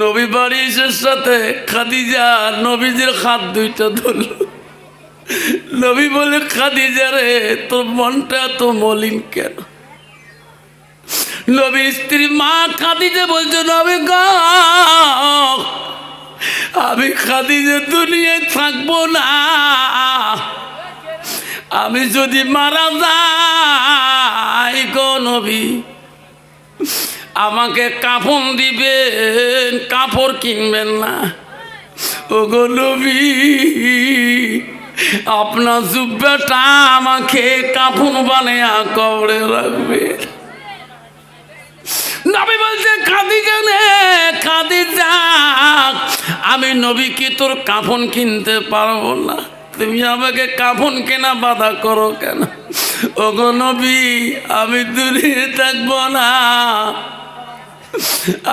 নবী বাড়ি সাথে খাদিজা, নবীজির হাত দুইটা ধরল। নবী বলে, খাদিজা রে, তোর মনটা এত মলিন কেন? নবীর স্ত্রী, মা, খাদিজা বলছে, নবী গ, আমি খাদিজা দুনিয়ায় থাকব না। আমি যদি মারা যাই গো নবী আমাকে কাফন দিবেন, কাপড় কিনবেন না। ও গো নবী, আপনার জুব্বাটা আমাকে কাফন বানিয়ে কবরে রাখবে। নবী বলছে, কাঁদি জানে কাঁদি যাক। আমি নবী কি তোর কাফন কিনতে পারব না? তুমি আমাকে কাফন কেনা বাধা করো কেন? ও গো নবী, আমি দূরে থাকব না।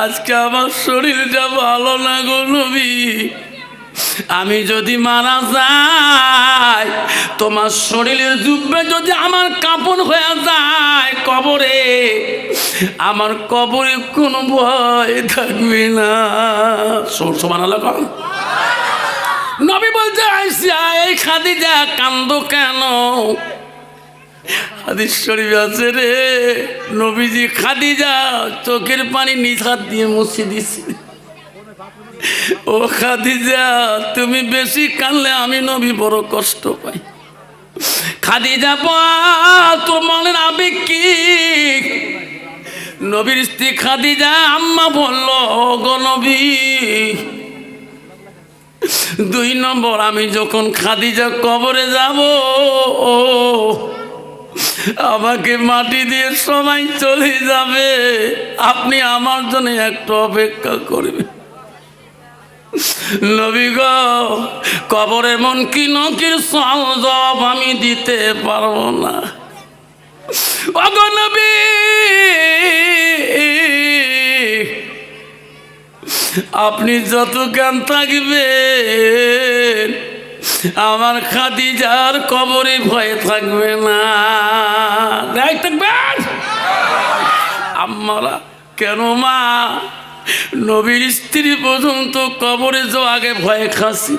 আজকে আমার শরীরটা ভালো না গো নবী। আমি যদি মারা যাই, তোমার শরীরের জুব্বে যদি আমার কাপড় হয়ে যায় কবরে, আমার কবরে কোনো ভয় থাকবে না। সমান কম নবী বলছে আইসা এই খাদিজা, কান্দ কেন? শরীফ আছে রে, নবীজি খাদিজা চোখের পানি নিজ দিয়ে মুছে দিছি। ও খাদিজা, তুমি বেশি কানলে আমি নবী বড় কষ্ট পাই। খাদিজা পা তোর মনের আবেগ কি? নবীর স্ত্রী খাদিজা, আম্মা বলল গো নবী, দুই নম্বর আমি যখন খাদিজা কবরে যাব আমাকে মাটি দিয়ে সময় চলে যাবে। আপনি আমার জন্য একটু অপেক্ষা করবেন। নবী গো কবরের মন কি নকির সল আমি দিতে পারব না। আপনি যত জ্ঞান থাকবেন আমার খাদিজার কবরে ভয়ে থাকবে না। দেখ কেন মা? নবীর স্ত্রী পর্যন্ত কবরে আগে ভয়ে খাসি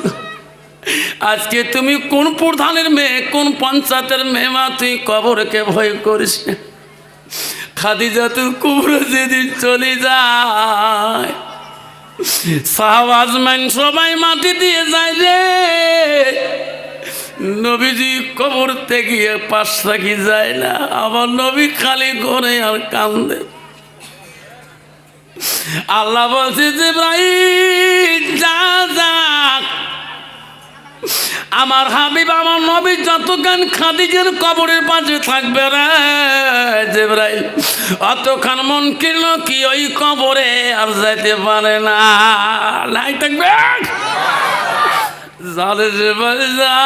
আজকে তুমি কোন প্রধানের মেয়ে, কোন পঞ্চায়েতের মেয়ে মা, তুই কবরকে ভয় করিস না। খাদিজা, তুই কুবরে যেদিন চলে যায়। সাহবাজমান সবাই মাটি দিয়ে যায় রে। নবীজি কবর থেকে পাশ রাখি যায় না, আবার নবী খালি করে আর কান্দে। আল্লাহ বলছে যে ভাই যা আমার হাবিব, আমার নবী যত গান খাদিজের কবরের পাশে থাকবে রে জেব্রাইল অতক্ষণ মন কিনল কি ওই কবরে আর যাইতে পারে না। নাই থাকবে। জালে যা।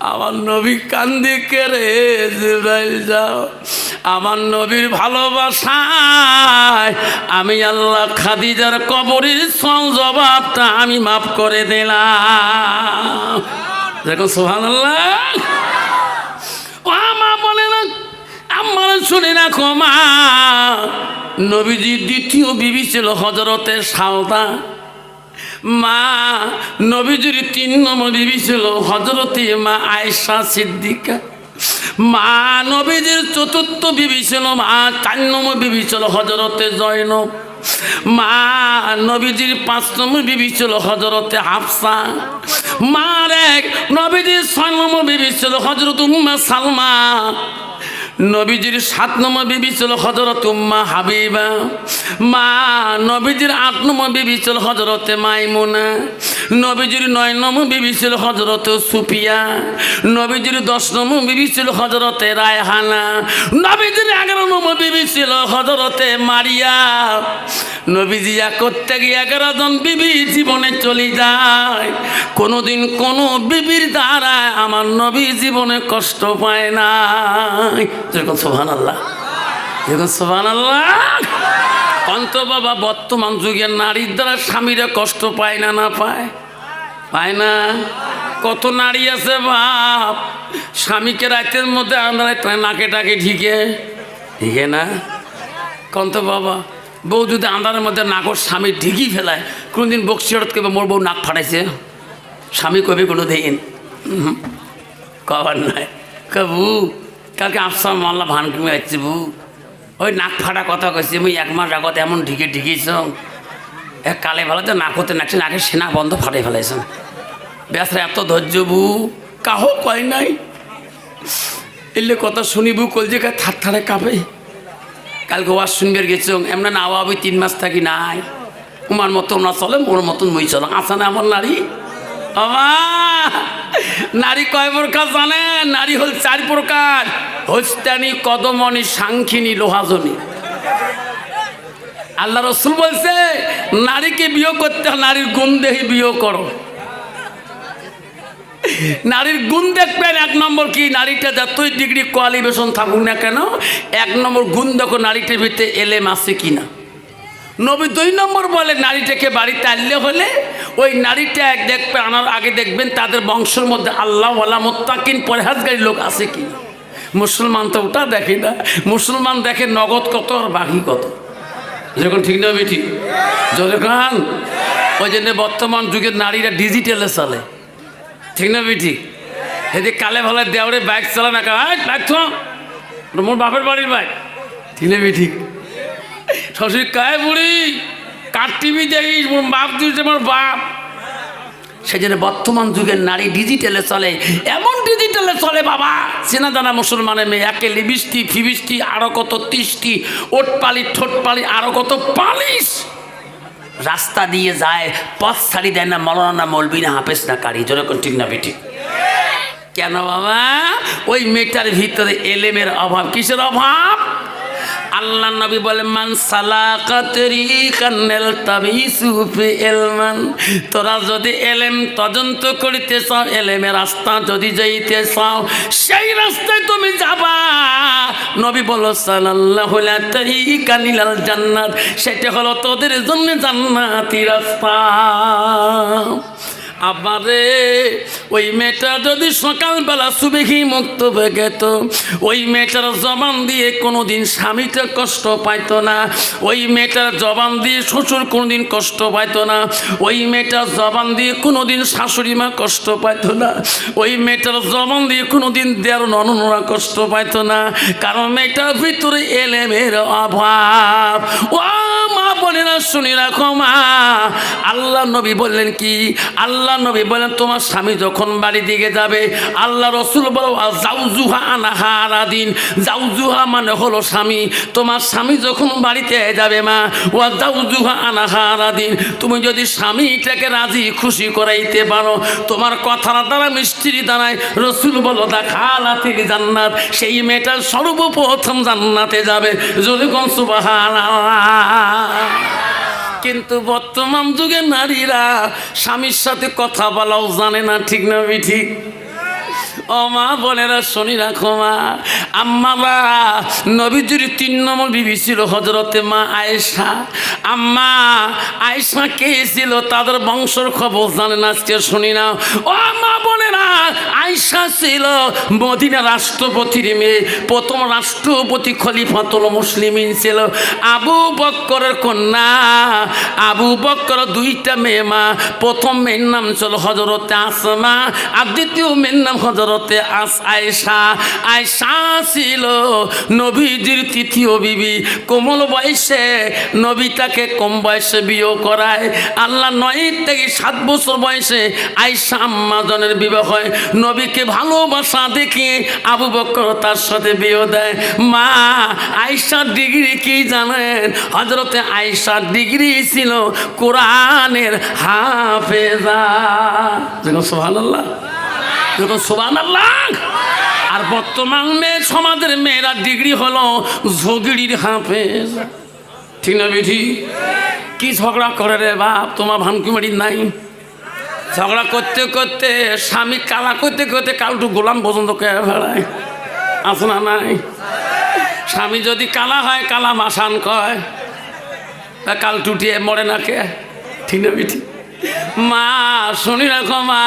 আমার নবী কান্দি কেড়ে জিব্রাইল, যাও। আমার নবীর ভালোবাসায় আমি আল্লাহ খাদিজার কবরের সং জবাবটা আমি মাফ করে দিলাম। দেখো সোহান আল্লাহ বলে না আমার শুনে নবীজির দ্বিতীয় বিবি ছিল হজরতের সালদা মা, নবীজির তিন নম্বর বিবি ছিল হজরতে মা আয়েশা সিদ্দিকা। মা, নবীজির চতুর্থ বিবি ছিল মা, চার নম্বর বিবি ছিল হজরতে জয়নব। মা, নবীজির পাঁচ নম্বর বিবি ছিল হজরতে হাফসা। মার এক, নবীজির ছয় নম্বর বিবি ছিল হজরত উম্মা সালমা। নবীজির সাত নম্বর বিবি ছিল হজরত উম্মা হাবিবা। মা, নবীজির আট নম্বর বিবি ছিল হজরতে মাইমুনা। নবীজির নয় নম্বর বিবি ছিল হজরতে সুপিয়া নবীজির দশ নম্বর বিবি ছিল হজরতে রায়হানা, নবীজির এগারো নম বিবি ছিল হজরতে মারিয়া। নবীজি করতে গিয়ে এগারো জন বিবি জীবনে চলে যায়। কোনোদিন কোনো বিবির দ্বারা আমার নবী জীবনে কষ্ট পায় না যেরকম সোহান আল্লাহ যেরকম সোহান আল্লাহ অন্ত বাবা, বর্তমান যুগে নারীর দ্বারা স্বামীরা কষ্ট পায় না না পায়? পায় না? কত নারী আছে বাপ? স্বামীকে রাতের মধ্যে আমরা নাকে টাকে ঢিকে। ঢিকে না? কন্ত বাবা, বউ যদি আন্ধারের মধ্যে নাকর স্বামী ঢিকি ফেলায়, কোনোদিন বক্সি হঠাৎ কেবে মোর বউ নাক ফাটাইছে? স্বামী কবে কোনো দিন কবার নয় কবু, কালকে আফসার মাল্লা ভান কিনে যাচ্ছি বু। ওই নাক ফাটা কথা কইছি, মুই এক মাস আগত এমন ঢিকে ঢিকিছ। এক কালে ভালোতে নাক হতে নাকছে, নাকের সেনা বন্ধ ফাটাই ফেলাইছ। বেসরা এত ধৈর্য বু, কাহ কয় নাই। এলে কথা শুনিবু কলজে কা থার থারে কাঁপে। কালকে ওয়াজ শুনবে গেছ, এমন না আওয়াবি তিন মাস থাকি নাই। তোমার মতন না চলে, মোর মতন মই চলো। আসা না, আমার নারী? আমা নারী কয় প্রকার জানে? নারী হল চার প্রকার। হস্তানি, কদমনি, সাংখিনী, লোহাজনী। আল্লাহ রসুল বলছে, নারীকে বিয়ে করতে নারীর গুণ দেহি বিয়ে করো। নারীর গুণ দেখবেন, এক নম্বর কি? নারীটা যতই ডিগ্রি কোয়ালিফিকেশন থাকুক না কেন, এক নম্বর গুণ দেখো নারীটির ভিতরে এলেম আছে কিনা। নবী দুই নম্বর বলে, নারীটাকে বাড়িতে আনলে হলে ওই নারীটা এক দেখবে, আনার আগে দেখবেন তাদের বংশের মধ্যে আল্লাহ আল্লাহ মোত্তাকিন পরেহাজগারী লোক আছে কি? মুসলমান তো ওটা দেখে না। মুসলমান দেখে নগদ কত আর বাকি কত? যখন ঠিক না বেঠি যখন ওই জন্য বর্তমান যুগের নারীরা ডিজিটালে চলে। ঠিক না বেঠি এদিকে কালে ভালো দেওয়ারে বাইক চালা না বাইক তো মোর বাপের বাড়ির বাইক ঠিক না বেঠি শ্বশুর কায় বুড়ি? কার টিভি দেখিস? বাপ দিয়েছে আমার বাপ। সেই জন্য বর্তমান যুগের নারী ডিজিটালে চলে, এমন ডিজিটালে চলে বাবা। চেনা জানা মুসলমানের মেয়ে, একে লিবিষ্টি ফিবিষ্টি আরও কত তিষ্টি, ওটপালি, ঠোঁটপালি আরও কত পালিশ। রাস্তা দিয়ে যায়, পথ ছাড়ি দেয় না, মলনা মলবি না হাফেস না কারি। যেরকম ঠিক না বেটি কেন বাবা? ওই মেয়েটার ভিতরে এলেমের অভাব, কিসের অভাব? আল্লাহ নবী বলে, মান ইলমান তোরা যদি এলেম তদন্ত করিতে চাও, এলেমের রাস্তা যদি যাইতে চাও, সেই রাস্তায় তুমি যাবা। নবী বলো কানিলাল জান্নাত। সেটা হলো তোদের জন্য জান্নাতি রাস্তা। আবারে ওই মেয়েটা যদি সকালবেলা সুবেহি মুক্ত হয়ে গেত, ওই মেয়েটার জবান দিয়ে কোনোদিন স্বামীটা কষ্ট পাইতো না, ওই মেয়েটার জবান দিয়ে শ্বশুর কোনোদিন কষ্ট পাইতো না, ওই মেয়েটার জবান দিয়ে কোনোদিন শাশুড়ি মা কষ্ট পাইতো না, ওই মেয়েটার জবান দিয়ে কোনো কোনোদিন দেড় ননরা কষ্ট পাইতো না, কারণ মেয়েটার ভিতরে এলেমের অভাব। ও মা বোনেরা শুনি রাখো মা, আল্লাহ নবী বললেন কি? আল্লাহ নবী বলেন তোমার স্বামী যখন বাড়ি দিকে যাবে, আল্লাহ রসুল বলো জাউজুহা আনাহারা দিন। জাউজুহা মানে হলো স্বামী। তোমার স্বামী যখন বাড়িতে যাবে মা ও জাউজুহা আনাহারা দিন। তুমি যদি স্বামীটাকে রাজি, খুশি করাইতে পারো। তোমার কথার দ্বারা, মিষ্টির দ্বারায় রসুল বলো দেখালা থেকে জান্নাত। সেই মেয়েটার সর্বপ্রথম জান্নাতে যাবে। যদি কোন সুবাহান কিন্তু বর্তমান যুগে নারীরা স্বামীর সাথে কথা বলাও জানে না ঠিক না ঠিক ও মা বোনেরা, শনি রাখো মা। আম্মারা নবীজির তিন নম্বর বিবি ছিল হজরতে মা আয়েশা। আম্মা, আয়েশা কে ছিল তাদের বংশর খবর জানে না, আজকে শুনি না ও মা বোনেরা, আয়েশা ছিল মদিনা রাষ্ট্রপতির মেয়ে, প্রথম রাষ্ট্রপতি খলিফাতুল মুসলিমিন ছিল। আবু বক্করের কন্যা, আবু বক্কর দুইটা মেয়ে মা। প্রথম মেয়ের নাম ছিল হজরতে আসমা, আর দ্বিতীয় মেয়ের নাম হজরতে আস আয়সা আয়সা ছিল নবীজির তৃতীয় বিবি। কোমল বয়সে নবী তাকে কম বয়সে বিয়ে করায়। আল্লাহ নয় থেকে সাত বছর বয়সে আয়সা আম্মাজনের বিবাহ হয়। নবীকে ভালোবাসা দেখিয়ে আবু বক্কর তার সাথে বিয়ে দেয়। মা আয়সার ডিগ্রি কি জানেন? হজরতে আয়সার ডিগ্রি ছিল কোরআনের হাফেজা। দেখুন সোহান আল্লাহ আর বর্তমানে সমাজের মেয়েরা ডিগ্রি হলো ঝগড়ির হাফেজ। ঠিক না বিধি কি ঝগড়া করে রে বাপ? তোমার ভানকুমারি নাই। ঝগড়া করতে করতে, স্বামী কালা করতে করতে কালটু গোলাম পর্যন্ত কে ফেলায় আছে না নাই। স্বামী যদি কালা হয়, কালা মাসান কয়। কাল টুটিয়ে মরে না কে? ঠিক না বিঠি? মা, শুনি রাখো মা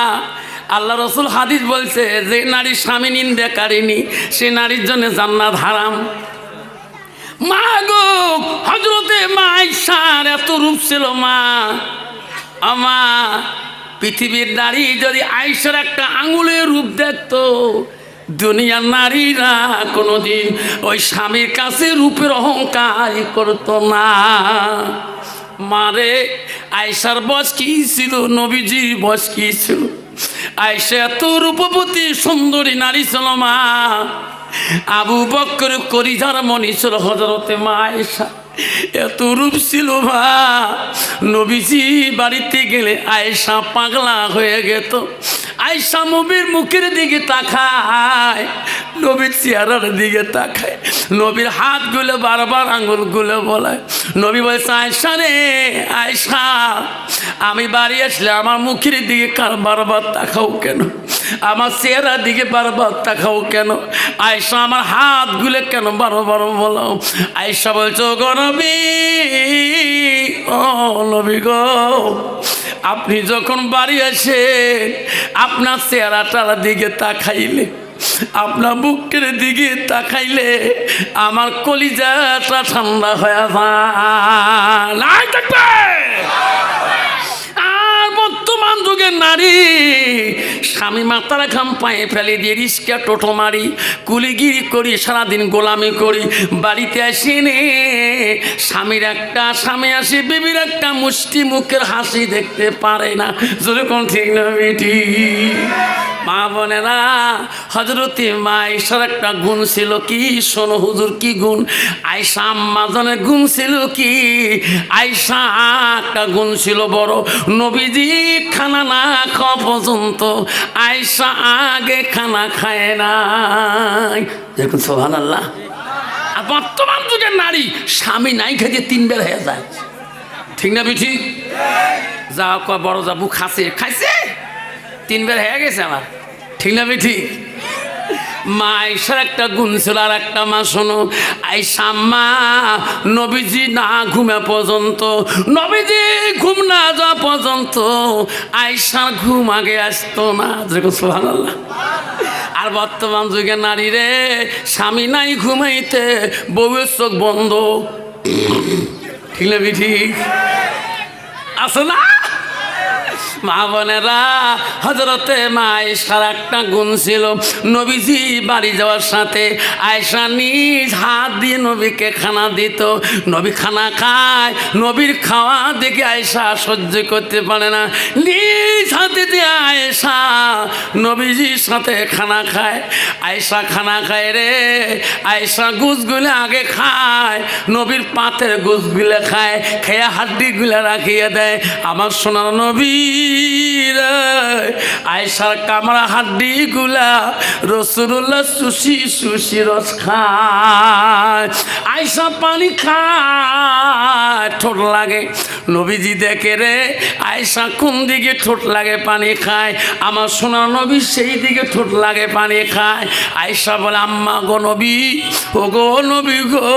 আল্লাহ রসুল হাদিস বলছে, যে নারী স্বামী নিন্দে কারিনি, সে নারীর জন্য জান্নাত হারাম। মা গো হজরতে মা আইসার এত রূপ ছিল মা। আমা, পৃথিবীর নারী যদি আইসার একটা আঙুলের রূপ দেখতো, দুনিয়ার নারীরা কোনোদিন ওই স্বামীর কাছে রূপের অহংকার করতো না। মারে আয়সার বস কি ছিল? নবীজির বস কি ছিল? আয়সা এত রূপবতী সুন্দরী নারী ছিল মা আবু বক্কর করিজার মনি ছিল হজরতে মা আয়সা এত রূপ ছিল মা নবীজি বাড়িতে গেলে আয়সা পাগলা হয়ে গেত। আয়সা নবীর মুখের দিকে তাকায়, নবীর চেহারার দিকে তাকায়, নবীর হাতগুলো বারবার আঙুলগুলো বলায়। নবী বলছে আয়সা রে আয়সা আমি বাড়ি আসলে আমার মুখের দিকে বারবার তাকাও কেন? আমার চেহারার দিকে বারবার তাকাও কেন? আয়সা আমার হাতগুলো কেন বারবার বলো আয়সা বলছো গো নবী, ও নবী গো আপনি যখন বাড়ি আসেন, আপনার চেহারাটার দিকে তাকাইলে, আপনার বুকের দিকে তাকাইলে আমার কলিজাটা ঠান্ডা হয়ে যায়। বর্তমান যুগে নারী, স্বামী মাতার ঘাম পায়ে ফেলে দিয়ে রিস্কা টোটো মারি, কুলিগিরি করি, সারাদিন গোলামি করি, বাড়িতে আসি নে। স্বামীর একটা, স্বামী আসি, বিবির একটা মুষ্টি মুখের হাসি দেখতে পারে না। যেরকম ঠিক না, বেটি? মা বোনেরা হজরতি মা ঈশ্বর একটা গুণ ছিল কি? শোনো হুজুর কি গুণ? আয়সা আম্মাজনের গুণ ছিল কি? আয়সা একটা গুণ ছিল বড়। নবীজি খানা না খাওয়া পর্যন্ত আয়সা আগে খানা খায় নাই। দেখুন সোহান আল্লাহ আর বর্তমান যুগের নারী স্বামী নাই খেতে তিন বের হয়ে যায়। ঠিক না বিঠি যা কয়, বড় যাবু খাসে। খাইছে? তিন বের হয়ে গেছে আমার। ঠিক না বিঠি মা আইসার একটা গুণ আর একটা মা, শোনো, আইসা মা, নবীজি না ঘুমে পর্যন্ত, নবীজি ঘুম না যাওয়া পর্যন্ত আইসার ঘুম আগে আসতো না। যেরকম সোহান আল্লাহ আর বর্তমান যুগে নারী রে, স্বামী নাই ঘুমাইতে, বউয়ের চোখ বন্ধ। ঠিক না বিঠি আছে না? মা বোনেরা হজরতে মা আয়েশার একটা গুণ ছিল। নবীজি বাড়ি যাওয়ার সাথে আয়েশা নিজ হাত দিয়ে নবীকে খানা দিত। নবী খানা খায়, নবীর খাওয়া দেখে আয়েশা সহ্য করতে পারে না। নিজ হাতে দিয়ে আয়েশা নবীজির সাথে খানা খায়, আয়েশা খানা খায় রে। আয়েশা গুছগুলো আগে খায়, নবীর পাতের গুছগুলো খায়, খেয়া হাড্ডিগুলো রাখিয়ে দেয়। আমার সোনার নবী আয়সার কামড়া হাড্ডি গুলা রসুল্লাহ সুশি সুশি রস খায়। আয়সা পানি খায়, ঠোঁট লাগে। নবীজি দেখে রে আয়সা কোন দিকে ঠোঁট লাগে পানি খায়? আমার সোনার নবী সেই দিকে ঠোঁট লাগে পানি খায়। আয়সা বলে, আম্মা গো নবী ও গো নবী গো,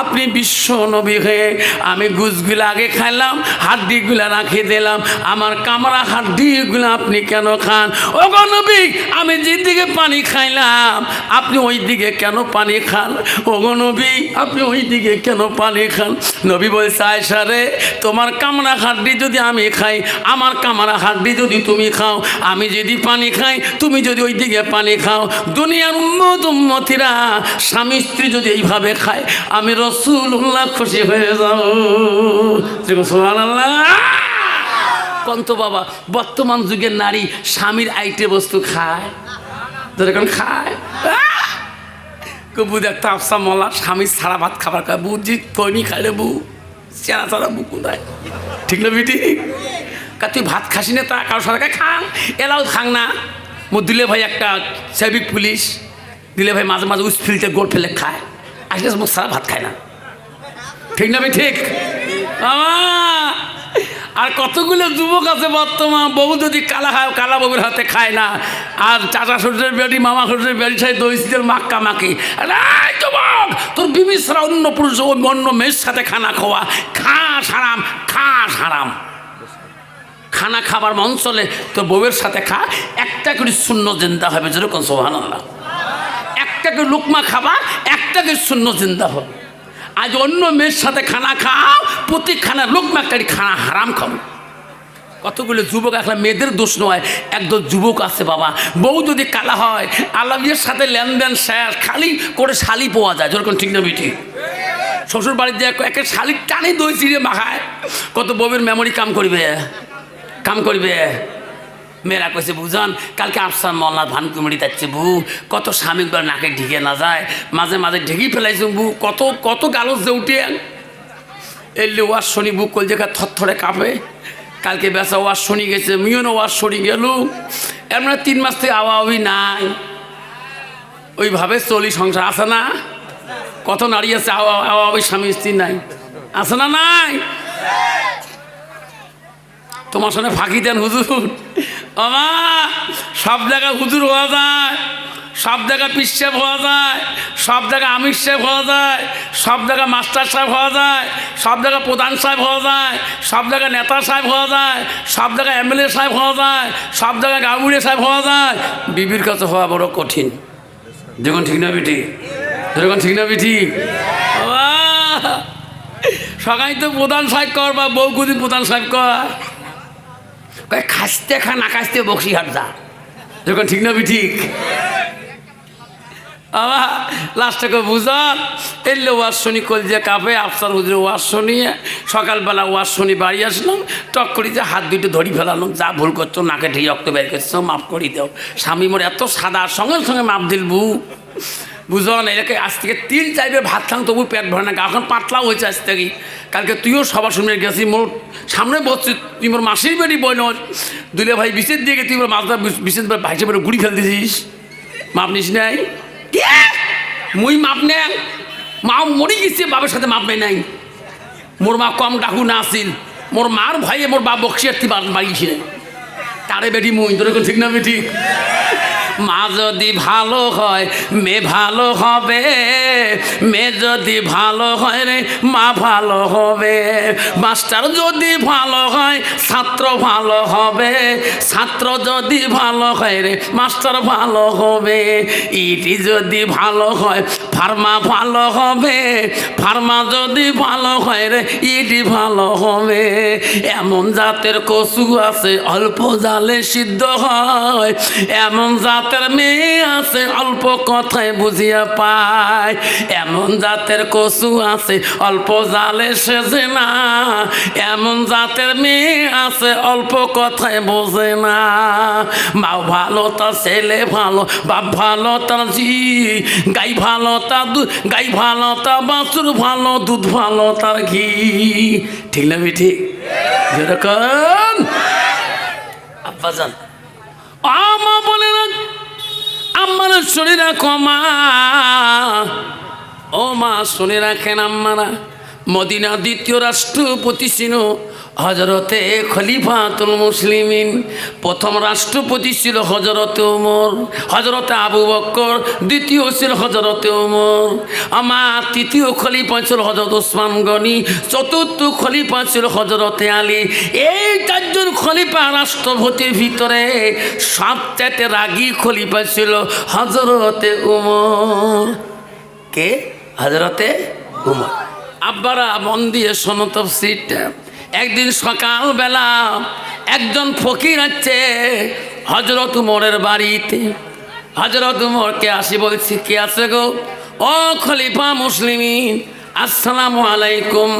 আপনি বিশ্ব নবী হয়ে আমি গুজগুলো আগে খাইলাম, হাড্ডিগুলা রাখি দিলাম, আমার কামড়া হাড্ডিগুলো আপনি কেন খান? ও গো নবী, আমি যেদিকে পানি খাইলাম, আপনি ওই দিকে কেন পানি খান? ও গো নবী, আপনি ওই দিকে কেন পানি খান? নবী বলছে আয়সা রে, তোমার কামড়া হাড্ডি যদি আমি খাই, আমার কামড়া হাড্ডি যদি তুমি খাও, আমি যদি পানি খাই, তুমি যদি ওই দিকে পানি খাও, দুনিয়ার উন্নত উন্মতিরা স্বামী স্ত্রী যদি এইভাবে খায়, আমি রসুল উল্লাহ খুশি হয়ে যাও সুবহানাল্লাহ। কন্ত বাবা, বর্তমান যুগের নারী স্বামীর আইটে বস্তু খায়। যেরকম খায়! কবু দেখতে আফসা মলা, স্বামী সারা ভাত খাবার খায়। বুঝি কইনি খাইলে বউ চেরা চারা বউ কোথায়? ঠিক না বিটি? কা তুই ভাত খাসি না তা কারোর সাথে খাং? এলাও খাং না। মোর দিলে ভাই একটা সেবিক পুলিশ, দিলে ভাই মাঝে মাঝে উসফিলতে গোল ফেলে খায়। আসলে মোর সারা ভাত খায় না। ঠিক না ভাই ঠিক। আমা! আর কতগুলো যুবক আছে বর্তমান? বউ যদি কালা কালা বউয়ের হাতে খায় না, আর চাচা শ্বশুরের বেড়ি মামা শ্বশুরের বেড়ি সাথে দই শীতের মাক্কা এই যুবক, তোর বিবি ছাড়া অন্য পুরুষ অন্য মেয়ের সাথে খানা খাওয়া। খা সারাম খা সারাম। খানা খাবার মন চলে তো বউয়ের সাথে খা, একটা করে শূন্য জিন্দা হবে যেরকম সোহান একটা করে লুকমা খাবা, একটা করে শূন্য জিন্দা হবে। আজ অন্য মেয়ের সাথে খানা খাও প্রতি খানা লোক মাকারি খানা হারাম খাব কতগুলো যুবক আসলে মেয়েদের দোষ নয়, একদল যুবক আছে বাবা। বউ যদি কালা হয় আলমীর সাথে লেনদেন শেষ, খালি করে শালি পাওয়া যায়, যেরকম ঠিক না বিটি। শ্বশুর বাড়ির যে একে শালি টানি দই চিড়ে মাখায়, কত বউয়ের মেমোরি কাম করবে কাম করবে। মেয়েরা কইছে, বুঝান, কালকে আফসান মল্লা ধান কুমড়ি যাচ্ছে বু, কত স্বামী স্বামীগুলো নাকে ঢেকে না যায়, মাঝে মাঝে ঢেকেই ফেলাইছে বু, কত কত গালস যে উঠে এলে ওয়ার শনি বুক কল জায়গা থরথরে কাঁপে। কালকে বেসা ওয়ার শনি গেছে মিওনো ওয়ার শনি গেল। এর মানে তিন মাস থেকে আওয়া আওয়ি নাই। ওইভাবে চলি সংসার, আছে না? কত নারী আছে, আওয়া, আওয়ি স্বামী স্ত্রী নাই। আছে না নাই? তোমার সঙ্গে ফাঁকি দেন হুজুর। সব জায়গায় হুজুর হওয়া যায়, সব জায়গায় পিসেব হওয়া যায়, সব জায়গায় আমির সাহেব হওয়া যায়, সব জায়গায় মাস্টার সাহেব হওয়া যায়, সব জায়গায় প্রধান সাহেব হওয়া যায়, সব জায়গায় নেতা সাহেব হওয়া যায়, সব জায়গায় এমএলএ সাহেব হওয়া যায়, সব জায়গায় গাউড়ে সাহেব হওয়া যায়। বিবির কাছে হওয়া বড় কঠিন। যখন ঠিক না বিটি? যখন ঠিক না বিটি? সবাই তো প্রধান সাহেব কর বা বউ কুদিন প্রধান সাহেব কর। কয়, খাসতে খা, না খাসতে বক্সি হাট যা যখন ঠিক না ঠিক। বাবা লাস্টকে বুঝান এলে ওয়াজ শুনি, কল যে কাপে, আফসার হুজুরে ওয়াজ শুনিয়ে সকালবেলা ওয়াজ শুনি বাড়ি আসলাম, টক করি যে হাত দুইটা ধরি ফেলালাম, যা ভুল করছ নাকে ঢেকে রক্ত বের করছ, মাফ করি দাও। স্বামী মোর এত সাদা, সঙ্গে সঙ্গে মাপ দিল বু বুঝন এটাকে আজ থেকে তিন চাইবে ভাত খান তবু পেট ভরে না এখন পাতলাও হয়েছে আজ থেকে। কালকে তুইও সবার শুনে গেছি, মোর সামনে বসছি, তুই মোর মাসির বেটি বই নয় দুলে ভাই বিশেষ দিয়ে তুই মোর মাছটা বিশেষ ভাই হিসেবে গুড়ি ফেল দিছিস মাপ নিস নাই? মুই মাপ নেন মা মরি গেছে, বাবার সাথে মাপ নেই নাই। মোর মা কম ডাকু না আসিল মোর মার ভাইয়ে মোর বাপ বক্সিয়ার তি বাড়িয়েছিলেন তারে বেটি মুই, তোর ঠিক না বেটি? মা যদি ভালো হয়, মেয়ে ভালো হবে। মেয়ে যদি ভালো হয় রে, মা ভালো হবে। মাস্টার যদি ভালো হয়, ছাত্র ভালো হবে। ছাত্র যদি ভালো হয় রে, মাস্টার ভালো হবে। ইটি যদি ভালো হয়, ফার্মা ভালো হবে। ফার্মা যদি ভালো হয় রে, ইটি ভালো হবে। এমন জাতের কচু আছে, অল্প জালে সিদ্ধ হয়। এমন জাতের মেয়ে আছে, অল্প কথায় বুঝিয়া পায়। এমন জাতের কচু আছে, অল্প জালে সেজে না। এমন জাতের মেয়ে আছে, অল্প কথায় বোঝে না। মাও ভালো, তার ছেলে ভালো, বাপ ভালো, তার জি। গাই ভালো দুধ গাই ভালো, তার বাছুর ভালো, দুধ ভালো, তার ঘি। ঠিক না ঠিক যেরকম। আব্বাজান। আমা বলে না আমার শরীরা কমা। ও মা শুনে রাখেন আম্মারা। মদিনা দ্বিতীয় রাষ্ট্রপতি ছিল হজরতে খলিফাতুল মুসলিমিন। প্রথম রাষ্ট্রপতি ছিল হজরতে ওমর হজরতে আবু বক্কর, দ্বিতীয় ছিল হজরতে ওমর। আমার তৃতীয় খলিফা ছিল হজরত ওসমান গনি, চতুর্থ খলিফা ছিল হজরতে আলী। এই চারজন খলিফা রাষ্ট্রপতির ভিতরে সবচেয়ে রাগী খলিফা ছিল হজরতে উমর কে? হজরতে উমর আব্বারা মন দিয়ে শোনো তফসিরটা একদিন সকালবেলা একজন ফকির আছে হজরত উমরের বাড়িতে। হজরত উমরকে আসি বলছি, কে আছে গো? ও খলিফা মুসলিমিন, আসসালামু আলাইকুম।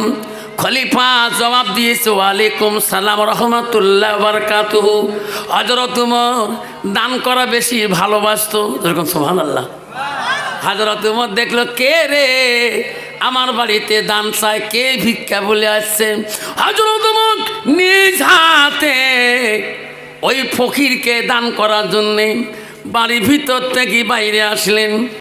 খলিফা জবাব দিয়েছে, ওয়ালাইকুম সালাম রহমতুল্লাহ বারকাতুহু। হজরত উমর দান করা বেশি ভালোবাসতো। যেরকম সোহান আল্লাহ হাজরত উমর দেখল, কে রে? আমার বাড়িতে দান চায়, কে ভিক্ষা বলে আসছে? হাজরত নিজ হাতে ওই ফকিরকে দান করার জন্যে বাড়ির ভিতর থেকে বাইরে আসলেন।